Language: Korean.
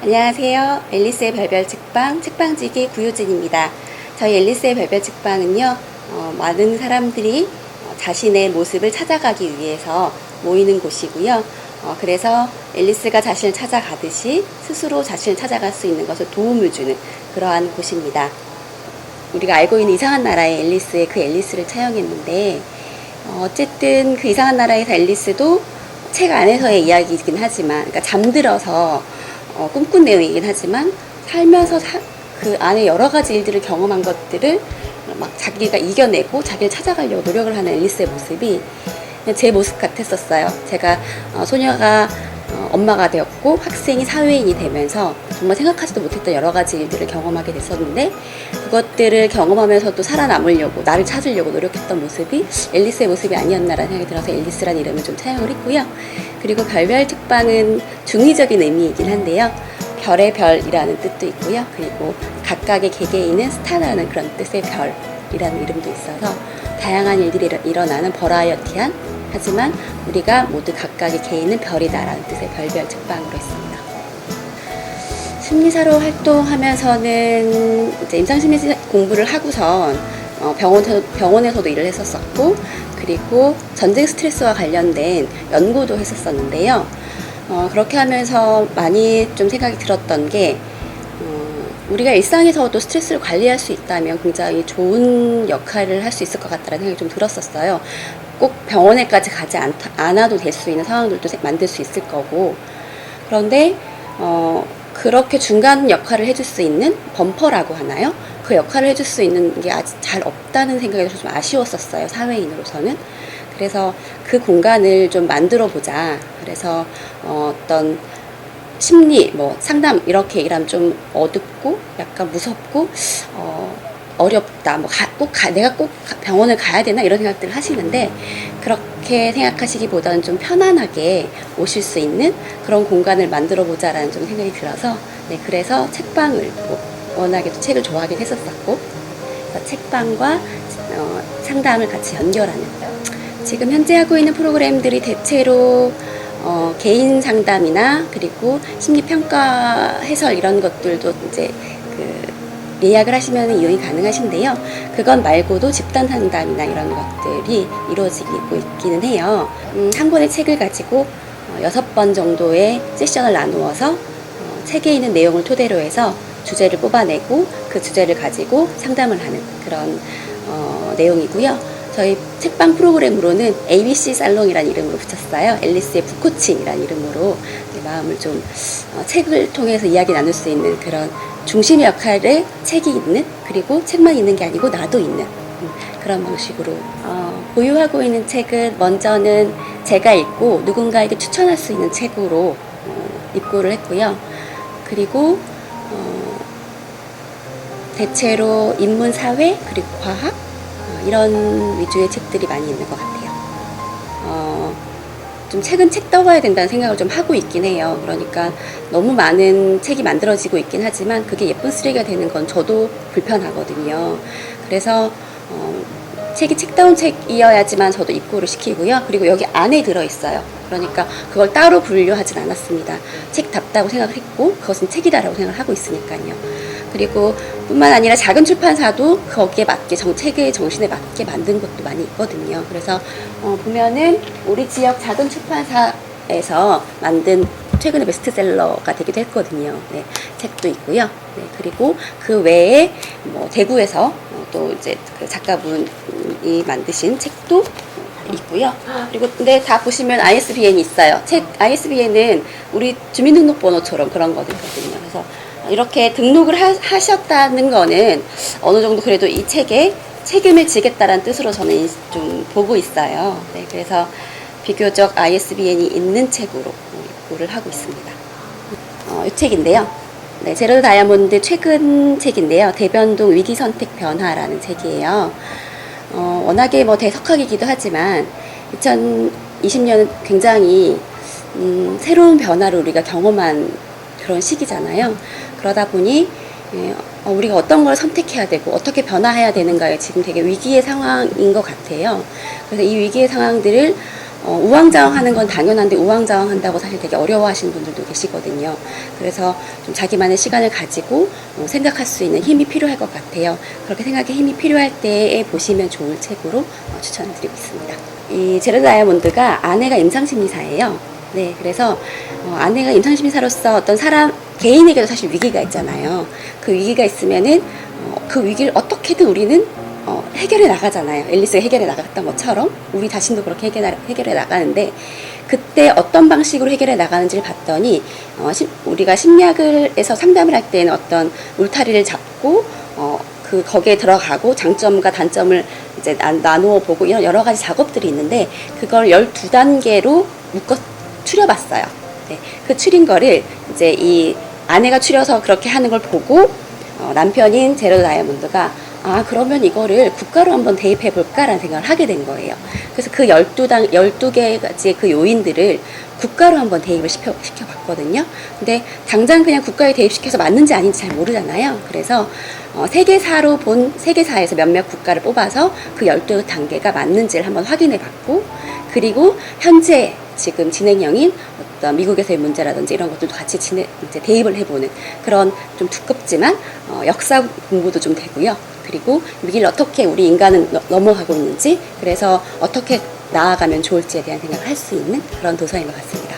안녕하세요. 앨리스의 별별 책방 책방지기 구효진입니다. 저희 앨리스의 별별 책방은요, 어, 많은 사람들이 어, 자신의 모습을 찾아가기 위해서 모이는 곳이고요. 어, 그래서 앨리스가 자신을 찾아가듯이 스스로 자신을 찾아갈 수 있는 것을 도움을 주는 그러한 곳입니다. 우리가 알고 있는 이상한 나라의 앨리스의 그 앨리스를 차용했는데 어, 어쨌든 그 이상한 나라에서 앨리스도 책 안에서의 이야기이긴 하지만 그러니까 잠들어서 어, 꿈꾼 내용이긴 하지만 살면서 사- 그 안에 여러 가지 일들을 경험한 것들을 막 자기가 이겨내고 자기를 찾아가려고 노력을 하는 앨리스의 모습이 제 모습 같았었어요. 제가 어, 소녀가 어, 엄마가 되었고 학생이 사회인이 되면서 정말 생각하지도 못했던 여러 가지 일들을 경험하게 됐었는데 그것들을 경험하면서도 살아남으려고 나를 찾으려고 노력했던 모습이 앨리스의 모습이 아니었나라는 생각이 들어서 앨리스라는 이름을 좀 차용을 했고요. 그리고 별별 특방은 중의적인 의미이긴 한데요. 별의 별이라는 뜻도 있고요. 그리고 각각의 개개인은 스타라는 그런 뜻의 별이라는 이름도 있어서 다양한 일들이 일어- 일어나는 버라이어티한 하지만 우리가 모두 각각의 개인은 별이다라는 뜻의 별별 책방으로 했습니다. 심리사로 활동하면서는 이제 임상심리 공부를 하고선 어, 병원에서, 병원에서도 일을 했었었고 그리고 전쟁 스트레스와 관련된 연구도 했었었는데요. 어, 그렇게 하면서 많이 좀 생각이 들었던 게 어, 우리가 일상에서도 스트레스를 관리할 수 있다면 굉장히 좋은 역할을 할 수 있을 것 같다는 생각이 좀 들었었어요. 꼭 병원에까지 가지 않, 않아도 될 수 있는 상황들도 세- 만들 수 있을 거고 그런데 어, 그렇게 중간 역할을 해줄 수 있는 범퍼라고 하나요? 그 역할을 해줄 수 있는 게 아직 잘 없다는 생각이 좀 아쉬웠었어요 사회인으로서는 그래서 그 공간을 좀 만들어 보자 그래서 어, 어떤 심리 뭐 상담 이렇게 얘기를 하면 좀 어둡고 약간 무섭고 어, 어렵다. 뭐꼭 내가 꼭 가- 병원을 가야 되나? 이런 생각들을 하시는데 그렇게 생각하시기보다는 좀 편안하게 오실 수 있는 그런 공간을 만들어 보자라는 좀 생각이 들어서 네 그래서 책방을 뭐 워낙에도 책을 좋아하긴 했었었고 책방과 어, 상담을 같이 연결하는. 지금 현재 하고 있는 프로그램들이 대체로 어, 개인 상담이나 그리고 심리 평가 해설 이런 것들도 이제 그 예약을 하시면 이용이 가능하신데요. 그건 말고도 집단 상담이나 이런 것들이 이루어지고 있기는 해요. 음, 한 권의 책을 가지고 어, 여섯 번 정도의 세션을 나누어서 어, 책에 있는 내용을 토대로 해서 주제를 뽑아내고 그 주제를 가지고 상담을 하는 그런 어, 내용이고요. 저희 책방 프로그램으로는 ABC 살롱이라는 이름으로 붙였어요. 앨리스의 북코칭이라는 이름으로 네, 마음을 좀 어, 책을 통해서 이야기 나눌 수 있는 그런 중심 역할에 책이 있는 그리고 책만 있는 게 아니고 나도 있는 음, 그런 방식으로 어, 보유하고 있는 책은 먼저는 제가 읽고 누군가에게 추천할 수 있는 책으로 어, 입고를 했고요. 그리고 어, 대체로 인문 사회 그리고 과학 어, 이런 위주의 책들이 많이 있는 것 같아요. 어, 좀 책은 책 떠와야 된다는 생각을 좀 하고 있긴 해요. 그러니까 너무 많은 책이 만들어지고 있긴 하지만 그게 예쁜 쓰레기가 되는 건 저도 불편하거든요. 그래서 어, 책이 책다운 책이어야지만 저도 입고를 시키고요. 그리고 여기 안에 들어있어요. 그러니까 그걸 따로 분류하진 않았습니다. 책답다고 생각을 했고 그것은 책이다라고 생각을 하고 있으니까요. 그리고 뿐만 아니라 작은 출판사도 거기에 맞게 정, 책의 정신에 맞게 만든 것도 많이 있거든요. 그래서 어, 보면은 우리 지역 작은 출판사에서 만든 최근에 베스트셀러가 되기도 했거든요. 네, 책도 있고요. 네, 그리고 그 외에 뭐 대구에서 어, 또 이제 그 작가분이 만드신 책도 있고요. 그리고 근데 다 보시면 ISBN이 있어요. 책 ISBN은 우리 주민등록번호처럼 그런 거거든요. 그래서 이렇게 등록을 하, 하셨다는 거는 어느 정도 그래도 이 책에 책임을 지겠다라는 뜻으로 저는 인- 좀 보고 있어요. 네, 그래서 비교적 ISBN이 있는 책으로 입고를 하고 있습니다. 어, 이 책인데요. 네, 제로드 다이아몬드 최근 책인데요. 대변동 위기 선택 변화라는 책이에요. 어, 워낙에 뭐 대석학이기도 하지만 2020년은 굉장히 음, 새로운 변화를 우리가 경험한 그런 시기잖아요. 그러다 보니 예, 어, 우리가 어떤 걸 선택해야 되고 어떻게 변화해야 되는가에 지금 되게 위기의 상황인 것 같아요. 그래서 이 위기의 상황들을 어, 우왕좌왕하는 건 당연한데 우왕좌왕한다고 사실 되게 어려워하시는 분들도 계시거든요. 그래서 좀 자기만의 시간을 가지고 어, 생각할 수 있는 힘이 필요할 것 같아요. 그렇게 생각에 힘이 필요할 때에 보시면 좋을 책으로 어, 추천드리고 있습니다. 이 제르 다이아몬드가 아내가 임상심리사예요. 네, 그래서 어, 아내가 임상심리사로서 어떤 사람 개인에게도 사실 위기가 있잖아요. 그 위기가 있으면은 어, 그 위기를 어떻게든 우리는 어, 해결해 나가잖아요. 앨리스가 해결해 나갔던 것처럼 우리 자신도 그렇게 해결해, 해결해 나가는데 그때 어떤 방식으로 해결해 나가는지를 봤더니 어, 심- 우리가 심리학을에서 상담을 할 때는 어떤 울타리를 잡고 어, 그 거기에 들어가고 장점과 단점을 이제 나, 나누어 보고 이런 여러 가지 작업들이 있는데 그걸 12단계로 묶어 추려봤어요. 네, 그 추린 거를 이제 이 아내가 추려서 그렇게 하는 걸 보고 어, 남편인 제로 다이아몬드가 아, 그러면 이거를 국가로 한번 대입해 볼까라는 생각을 하게 된 거예요. 그래서 그 12당, 12개가지의 그 요인들을 국가로 한번 대입을 시켜, 시켜봤거든요. 근데 당장 그냥 국가에 대입시켜서 맞는지 아닌지 잘 모르잖아요. 그래서 어, 세계사로 본 세계사에서 몇몇 국가를 뽑아서 그 12단계가 맞는지를 한번 확인해 봤고, 그리고 현재 지금 진행형인 어떤 미국에서의 문제라든지 이런 것들도 같이 진행, 이제 대입을 해보는 그런 좀 두껍지만 어, 역사 공부도 좀 되고요. 그리고 위기를 어떻게 우리 인간은 너- 넘어가고 있는지 그래서 어떻게 나아가면 좋을지에 대한 생각을 할 수 있는 그런 도서인 것 같습니다.